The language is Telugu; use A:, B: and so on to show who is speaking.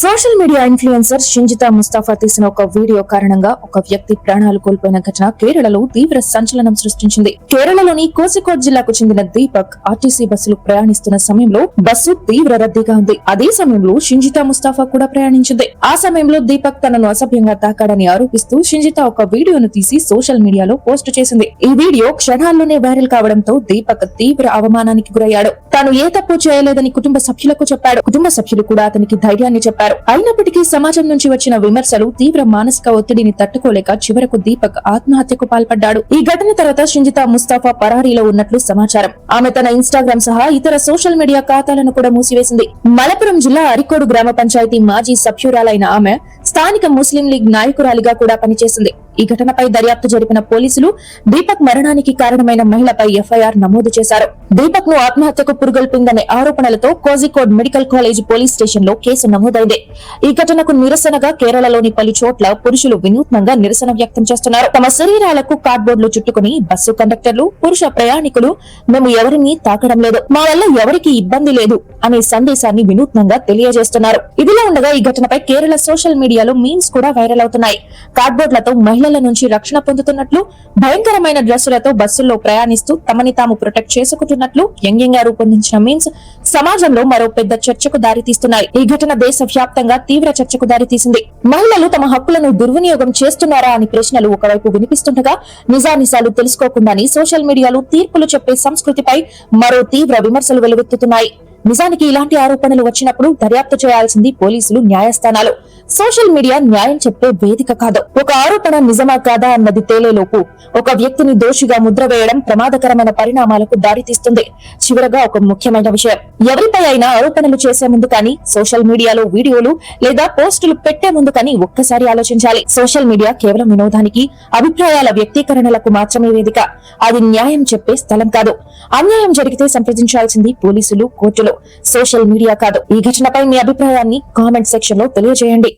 A: Social media influencer Shimjitha Mustafa తీసిన ఒక వీడియో కారణంగా ఒక వ్యక్తి ప్రాణాలు కోల్పోయిన ఘటన కేరళలో తీవ్ర సంచలనం సృష్టించింది. కేరళలోని కోసికోడ్ జిల్లాకు చెందిన దీపక్ ఆర్టీసీ బస్సులు ప్రయాణిస్తున్న సమయంలో బస్సు తీవ్ర రద్దీగా ఉంది. అదే సమయంలో షింజితా ముస్తాఫా కూడా ప్రయాణించింది. ఆ సమయంలో దీపక్ తనను అసభ్యంగా తాకాడని ఆరోపిస్తూ షింజితా ఒక వీడియోను తీసి సోషల్ మీడియాలో పోస్ట్ చేసింది. ఈ వీడియో క్షణాల్లోనే వైరల్ కావడంతో దీపక్ తీవ్ర అవమానానికి గురయ్యాడు. తాను ఏ తప్పు చేయలేదని కుటుంబ సభ్యులకు చెప్పాడు. కుటుంబ సభ్యులు కూడా అతనికి ధైర్యాన్ని చెప్పారు. అయినప్పటికీ సమాజం నుంచి వచ్చిన విమర్శలు తీవ్ర మానసిక ఒత్తిడిని తట్టుకోలేక చివరకు దీపక్ ఆత్మహత్యకు పాల్పడ్డాడు. ఈ ఘటన తర్వాత షింజితా ముస్తాఫా పరారీలో ఉన్నట్లు సమాచారం. ఆమె తన ఇన్స్టాగ్రామ్ సహా ఇతర సోషల్ మీడియా ఖాతాలను కూడా మూసివేసింది. మలపురం జిల్లా అరికోడు గ్రామ పంచాయతీ మాజీ సభ్యురాలైన ఆమె స్థానిక ముస్లిం లీగ్ నాయకురాలిగా కూడా పనిచేసింది. ఈ ఘటనపై దర్యాప్తు జరిపిన పోలీసులు దీపక్ మరణానికి కారణమైన మహిళపై ఎఫ్ఐఆర్ నమోదు చేశారు. దీపక్ను ఆత్మహత్యకు పురుగొల్పిందనే ఆరోపణలతో కోజికోడ్ మెడికల్ కాలేజ్ పోలీస్ స్టేషన్లో కేసు నమోదైంది. ఈ ఘటనకు నిరసనగా కేరళలోని పలు చోట్ల పురుషులు వినూత్నంగా నిరసన వ్యక్తం చేస్తున్నారు. తమ శరీరాలకు కార్డ్బోర్డులు చుట్టుకుని బస్సు కండక్టర్లు పురుష ప్రయాణికులు మేము ఎవరిని తాకడం లేదు మా వల్ల ఎవరికి ఇబ్బంది లేదు అనే సందేశాన్ని వినూత్నంగా తెలియజేస్తున్నారు. ఇదిలా ఉండగా ఈ ఘటనపై కేరళ సోషల్ మీడియాలో మీమ్స్ కూడా వైరల్ అవుతున్నాయి. కార్డ్బోర్డులతో మహిళల నుంచి రక్షణ పొందుతున్నట్లు భయంకరమైన డ్రెస్సులతో బస్సుల్లో ప్రయాణిస్తూ తమని తాము ప్రొటెక్ట్ చేసుకుంటున్నట్లు వ్యంగ్యంగా రూపొందించిన మీమ్స్ సమాజంలో మరో పెద్ద చర్చకు దారితీస్తున్నాయి. ఈ ఘటన దేశ వ్యాప్తంగా తీవ్ర చర్చకు దారితీసింది. మహిళలు తమ హక్కులను దుర్వినియోగం చేస్తున్నారా అని ప్రశ్నలు ఒకవైపు వినిపిస్తుండగా నిజానిజాలు తెలుసుకోకుండానే సోషల్ మీడియాలో తీర్పులు చెప్పే సంస్కృతిపై మరో తీవ్ర విమర్శలు వెలువెత్తుతున్నాయి. నిజానికి ఇలాంటి ఆరోపణలు వచ్చినప్పుడు దర్యాప్తు చేయాల్సింది పోలీసులు న్యాయస్థానాలు. సోషల్ మీడియా న్యాయం చెప్పే వేదిక కాదు. ఒక ఆరోపణ నిజమా కాదా అన్నది తేలేలోపు ఒక వ్యక్తిని దోషిగా ముద్ర వేయడం ప్రమాదకరమైన పరిణామాలకు దారితీస్తుంది. చివరగా ఒక ముఖ్యమైన విషయం. ఎవరిపై అయినా ఆరోపణలు చేసే ముందు కానీ సోషల్ మీడియాలో వీడియోలు లేదా పోస్టులు పెట్టే ముందు కానీ ఒక్కసారి ఆలోచించాలి. సోషల్ మీడియా కేవలం వినోదానికి అభిప్రాయాల వ్యక్తీకరణలకు మాత్రమే వేదిక. అది న్యాయం చెప్పే స్థలం కాదు. అన్యాయం జరిగితే సంప్రదించాల్సింది పోలీసులు కోర్టులు సోషల్ మీడియా కాదు. ఈ ఘటనపై మీ అభిప్రాయాన్ని కామెంట్ సెక్షన్లో తెలియజేయండి.